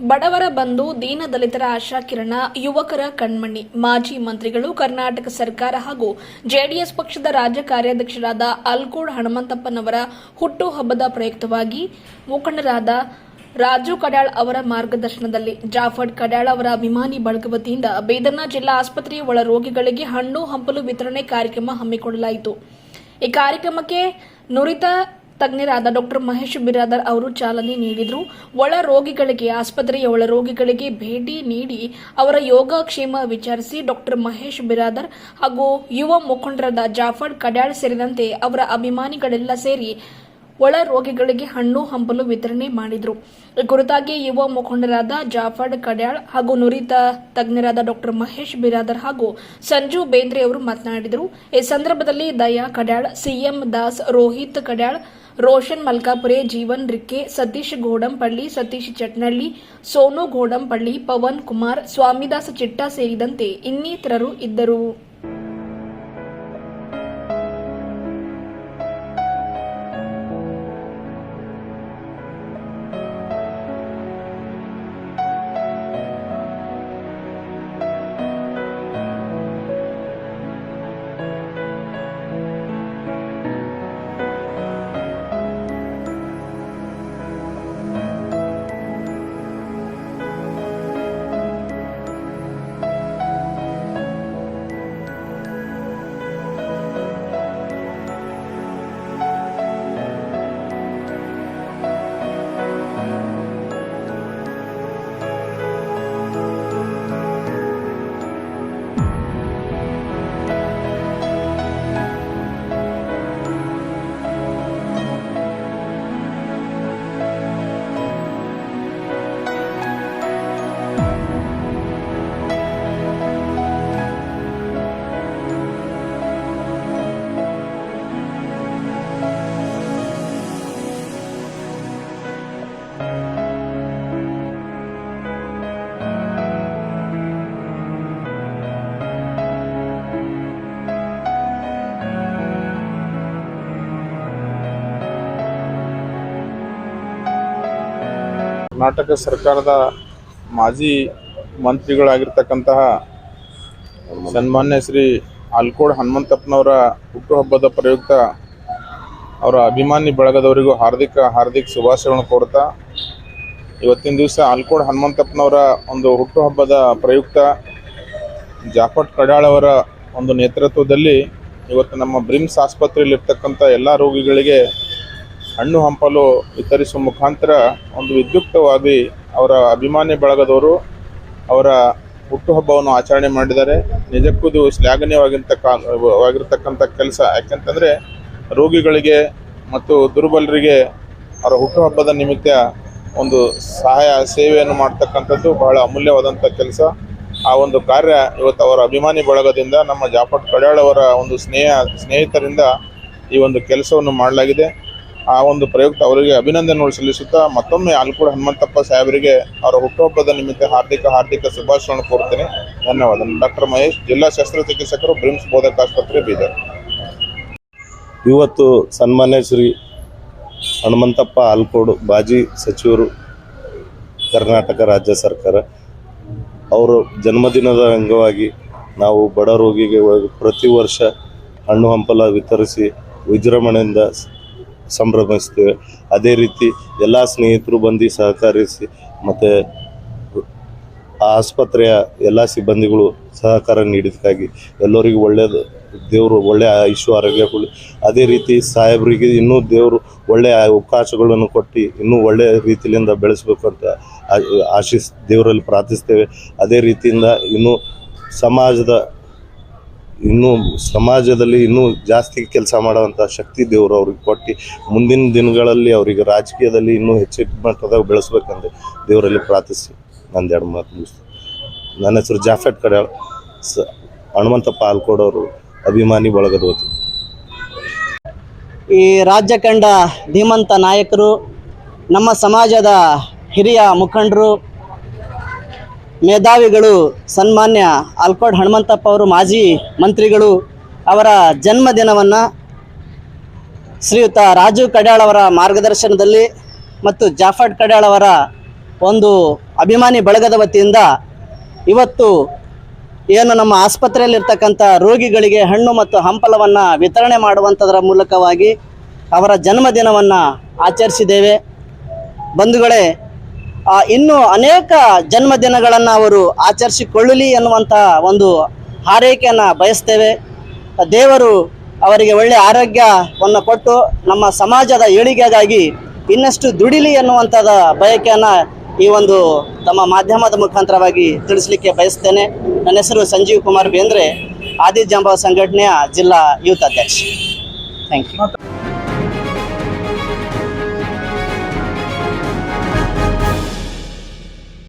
ಬಡವರ ಬಂಧು, ದೀನ ದಲಿತರ ಆಶಾ ಕಿರಣ ಯುವಕರ ಕಣ್ಮಣಿ, ಮಾಜಿ ಮಂತ್ರಿಗಳು, ಕರ್ನಾಟಕ ಸರ್ಕಾರ ಹಾಗೂ ಜೆಡಿಎಸ್ ಪಕ್ಷದ ರಾಜ್ಯ ಕಾರ್ಯಾಧ್ಯಕ್ಷರಾದ ಅಲ್ಕೋಡ್ ಹನುಮಂತಪ್ಪನವರ ಹುಟ್ಟುಹಬ್ಬದ ಪ್ರಯುಕ್ತವಾಗಿ ಮುಖಂಡರಾದ ರಾಜು ಕಡಾಳ್ ಅವರ ಮಾರ್ಗದರ್ಶನದಲ್ಲಿ ಜಾಫರ್ ಕಡಾಳ್ ಅವರ ಅಭಿಮಾನಿ ಬಳಗ ವತಿಯಿಂದ ಬೇದರ್ನ ಜಿಲ್ಲಾ ಆಸ್ಪತ್ರೆಯ ಒಳ ರೋಗಿಗಳಿಗೆ ಹಣ್ಣು, ಹಂಪಲು ವಿತರಣೆ ಕಾರ್ಯಕ್ರಮ ಹಮ್ಮಿಕೊಳ್ಳಲಾಯಿತು. ಈ ಕಾರ್ಯಕ್ರಮಕ್ಕೆ ನುರಿತ ತಜ್ಞರಾದ ಡಾಕ್ಟರ್ ಮಹೇಶ್ ಬಿರಾದರ್ ಅವರು ಚಾಲನೆ ನೀಡಿದರು. ಒಳ ರೋಗಿಗಳಿಗೆ, ಆಸ್ಪತ್ರೆಯ ಒಳ ರೋಗಿಗಳಿಗೆ ಭೇಟಿ ನೀಡಿ ಅವರ ಯೋಗಕ್ಷೇಮ ವಿಚಾರಿಸಿ ಡಾಕ್ಟರ್ ಮಹೇಶ್ ಬಿರಾದರ್ ಹಾಗೂ ಯುವ ಮುಖಂಡರಾದ ಜಾಫರ್ ಕಡ್ಯಾಳ್ ಸೇರಿದಂತೆ ಅವರ ಅಭಿಮಾನಿಗಳೆಲ್ಲ ಸೇರಿ ಒಳ ರೋಗಿಗಳಿಗೆ ಹಣ್ಣು, ಹಂಪಲು ವಿತರಣೆ ಮಾಡಿದರು. ಈ ಕುರಿತಾಗಿ ಯುವ ಮುಖಂಡರಾದ ಜಾಫರ್ ಕಡ್ಯಾಳ್ ಹಾಗೂ ನುರಿತ ತಜ್ಞರಾದ ಡಾಕ್ಟರ್ ಮಹೇಶ್ ಬಿರಾದರ್ ಹಾಗೂ ಸಂಜು ಬೇಂದ್ರೆ ಅವರು ಮಾತನಾಡಿದರು. ಈ ಸಂದರ್ಭದಲ್ಲಿ ದಯಾ ಕಡ್ಯಾಳ್ ಸಿಎಂ ದಾಸ್, ರೋಹಿತ್ ಕಡ್ಯಾಳ್ ರೋಷನ್ ಮಲ್ಕಾಪುರೆ, ಜೀವನ್ ರಿಕ್ಕೆ, ಸತೀಶ್ ಗೋಡಂಪಳ್ಳಿ, ಸತೀಶ್ ಚಟ್ನಳ್ಳಿ, ಸೋನು ಗೋಡಂಪಳ್ಳಿ, ಪವನ್ ಕುಮಾರ್, ಸ್ವಾಮಿದಾಸ ಚಿಟ್ಟ ಸೇರಿದಂತೆ ಇನ್ನಿತರರು ಇದ್ದರು. ಕರ್ನಾಟಕ ಸರ್ಕಾರದ ಮಾಜಿ ಮಂತ್ರಿಗಳಾಗಿರ್ತಕ್ಕಂತಹ ಸನ್ಮಾನ್ಯ ಶ್ರೀ ಆಲ್ಕೋಡ್ ಹನುಮಂತಪ್ಪನವರ ಹುಟ್ಟುಹಬ್ಬದ ಪ್ರಯುಕ್ತ ಅವರ ಅಭಿಮಾನಿ ಬಳಗದವರಿಗೂ ಹಾರ್ದಿಕ ಹಾರ್ದಿಕ ಶುಭಾಶಯಗಳನ್ನು ಕೋರ್ತಾ ಇವತ್ತಿನ ದಿವಸ ಆಲ್ಕೋಡ್ ಹನುಮಂತಪ್ಪನವರ ಒಂದು ಹುಟ್ಟುಹಬ್ಬದ ಪ್ರಯುಕ್ತ ಜಾಫಟ್ ಕಡಾಳವರ ಒಂದು ನೇತೃತ್ವದಲ್ಲಿ ಇವತ್ತು ನಮ್ಮ ಬ್ರಿಮ್ಸ್ ಆಸ್ಪತ್ರೆಯಲ್ಲಿರ್ತಕ್ಕಂಥ ಎಲ್ಲ ರೋಗಿಗಳಿಗೆ ಹಣ್ಣು ಹಂಪಲು ವಿತರಿಸುವ ಮುಖಾಂತರ ಒಂದು ವಿದ್ಯುಕ್ತವಾಗಿ ಅವರ ಅಭಿಮಾನಿ ಬಳಗದವರು ಅವರ ಹುಟ್ಟುಹಬ್ಬವನ್ನು ಆಚರಣೆ ಮಾಡಿದ್ದಾರೆ. ನಿಜಕ್ಕೂ ಇದು ಶ್ಲಾಘನೀಯವಾಗಿರ್ತಕ್ಕಂಥ ಕೆಲಸ. ಯಾಕೆಂತಂದರೆ ರೋಗಿಗಳಿಗೆ ಮತ್ತು ದುರ್ಬಲರಿಗೆ ಅವರ ಹುಟ್ಟುಹಬ್ಬದ ನಿಮಿತ್ತ ಒಂದು ಸಹಾಯ, ಸೇವೆಯನ್ನು ಮಾಡ್ತಕ್ಕಂಥದ್ದು ಬಹಳ ಅಮೂಲ್ಯವಾದಂಥ ಕೆಲಸ. ಆ ಒಂದು ಕಾರ್ಯ ಇವತ್ತು ಅವರ ಅಭಿಮಾನಿ ಬಳಗದಿಂದ ನಮ್ಮ ಜಾಫಟ್ ಕಡಾಳವರ ಅವರ ಒಂದು ಸ್ನೇಹ, ಸ್ನೇಹಿತರಿಂದ ಈ ಒಂದು ಕೆಲಸವನ್ನು ಮಾಡಲಾಗಿದೆ. ಆ ಒಂದು ಪ್ರಯುಕ್ತ ಅವರಿಗೆ ಅಭಿನಂದನೆಗಳು ಸಲ್ಲಿಸುತ್ತಾ ಮತ್ತೊಮ್ಮೆ ಆಲ್ಕೂಡ ಹನುಮಂತಪ್ಪ ಸಾಹೇಬರಿಗೆ ಅವರ ಹುಟ್ಟುಹಬ್ಬದ ನಿಮಿತ್ತ ಹಾರ್ದಿಕ ಹಾರ್ದಿಕ ಶುಭಾಶಯಗಳನ್ನು ಕೋರುತ್ತೇನೆ. ಧನ್ಯವಾದ ಡಾಕ್ಟರ್ ಮಹೇಶ್, ಜಿಲ್ಲಾ ಶಸ್ತ್ರಚಿಕಿತ್ಸಕರು ಬ್ರಿಮ್ಸ್ ಬೋಧಕ ಆಸ್ಪತ್ರೆ, ಬೀದರ್. ಇವತ್ತು ಸನ್ಮಾನ್ಯ ಶ್ರೀ ಹನುಮಂತಪ್ಪ ಆಲ್ಕೋಡು ಬಾಜಿ ಸಚಿವರು ಕರ್ನಾಟಕ ರಾಜ್ಯ ಸರ್ಕಾರ. ಅವರ ಜನ್ಮದಿನದ ಅಂಗವಾಗಿ ನಾವು ಬಡ ರೋಗಿಗೆ ಪ್ರತಿ ವರ್ಷ ಹಣ್ಣು ಹಂಪಲ ವಿತರಿಸಿ ವಿಜೃಂಭಣೆಯಿಂದ ಸಂಭ್ರಮಿಸ್ತೇವೆ. ಅದೇ ರೀತಿ ಎಲ್ಲ ಸ್ನೇಹಿತರು ಬಂದು ಸಹಕರಿಸಿ ಮತ್ತು ಆಸ್ಪತ್ರೆಯ ಎಲ್ಲ ಸಿಬ್ಬಂದಿಗಳು ಸಹಕಾರ ನೀಡಿದ್ದಕ್ಕಾಗಿ ಎಲ್ಲರಿಗೂ ಒಳ್ಳೆಯದು ದೇವರು ಒಳ್ಳೆಯ ಐಶ್ವ ಆರೋಗ್ಯ ಕೊಡಲಿ. ಅದೇ ರೀತಿ ಸಾಹೇಬರಿಗೆ ಇನ್ನೂ ದೇವರು ಒಳ್ಳೆಯ ಅವಕಾಶಗಳನ್ನು ಕೊಟ್ಟು ಇನ್ನೂ ಒಳ್ಳೆಯ ರೀತಿಯಿಂದ ಬೆಳೆಸಬೇಕು ಅಂತ ಆಶಿಸ್, ದೇವರಲ್ಲಿ ಪ್ರಾರ್ಥಿಸ್ತೇವೆ. ಅದೇ ರೀತಿಯಿಂದ ಇನ್ನೂ ಸಮಾಜದ ಇನ್ನೂ ಸಮಾಜದಲ್ಲಿ ಇನ್ನೂ ಜಾಸ್ತಿ ಕೆಲಸ ಮಾಡುವಂಥ ಶಕ್ತಿ ದೇವರು ಅವ್ರಿಗೆ ಕೊಟ್ಟು ಮುಂದಿನ ದಿನಗಳಲ್ಲಿ ಅವರಿಗೆ ರಾಜಕೀಯದಲ್ಲಿ ಇನ್ನೂ ಹೆಚ್ಚಿನ ಮಟ್ಟದಾಗ ಬೆಳೆಸ್ಬೇಕಂದ್ರೆ ದೇವರಲ್ಲಿ ಪ್ರಾರ್ಥಿಸಿ ನಂದೆರಡು ಮಾತು ಮುಗಿಸ್ತೀನಿ. ನನ್ನ ಹೆಸರು ಜಾಫೆಟ್ ಕಡೆ ಸ ಹನುಮಂತಪ್ಪ ಪಾಲ್ಕೊಡೋರು ಅಭಿಮಾನಿ ಬಳಗದ ಈ ರಾಜ್ಯ ಕಂಡ ಧೀಮಂತ ನಾಯಕರು, ನಮ್ಮ ಸಮಾಜದ ಹಿರಿಯ ಮುಖಂಡರು ಮೇಧಾವಿಗಳು ಸನ್ಮಾನ್ಯ ಆಲ್ಕೋಡ್ ಹನುಮಂತಪ್ಪ ಅವರು, ಮಾಜಿ ಮಂತ್ರಿಗಳು ಅವರ ಜನ್ಮದಿನವನ್ನು ಶ್ರೀಯುತ ರಾಜು ಕಡ್ಯಾಳ್ ಅವರ ಮಾರ್ಗದರ್ಶನದಲ್ಲಿ ಮತ್ತು ಜಾಫಡ್ ಕಡ್ಯಾಳ್ ಅವರ ಒಂದು ಅಭಿಮಾನಿ ಬಳಗದ ವತಿಯಿಂದ ಇವತ್ತು ಏನು ನಮ್ಮ ಆಸ್ಪತ್ರೆಯಲ್ಲಿರ್ತಕ್ಕಂಥ ರೋಗಿಗಳಿಗೆ ಹಣ್ಣು ಮತ್ತು ಹಂಪಲವನ್ನು ವಿತರಣೆ ಮಾಡುವಂಥದ್ರ ಮೂಲಕವಾಗಿ ಅವರ ಜನ್ಮದಿನವನ್ನು ಆಚರಿಸಿದ್ದೇವೆ. ಬಂಧುಗಳೇ ಇನ್ನೂ ಅನೇಕ ಜನ್ಮದಿನಗಳನ್ನು ಅವರು ಆಚರಿಸಿಕೊಳ್ಳಲಿ ಎನ್ನುವಂಥ ಒಂದು ಹಾರೈಕೆಯನ್ನು ಬಯಸ್ತೇವೆ. ದೇವರು ಅವರಿಗೆ ಒಳ್ಳೆಯ ಆರೋಗ್ಯವನ್ನು ಕೊಟ್ಟು ನಮ್ಮ ಸಮಾಜದ ಏಳಿಗೆಗಾಗಿ ಇನ್ನಷ್ಟು ದುಡಿಲಿ ಎನ್ನುವಂಥದ ಬಯಕೆಯನ್ನು ಈ ಒಂದು ತಮ್ಮ ಮಾಧ್ಯಮದ ಮುಖಾಂತರವಾಗಿ ತಿಳಿಸಲಿಕ್ಕೆ ಬಯಸ್ತೇನೆ. ನನ್ನ ಹೆಸರು ಸಂಜೀವ್ ಕುಮಾರ್ ಬೇಂದ್ರೆ ಆದಿಜಾಂಬ ಸಂಘಟನೆಯ ಜಿಲ್ಲಾ ಯೂತ್ ಅಧ್ಯಕ್ಷ. Thank you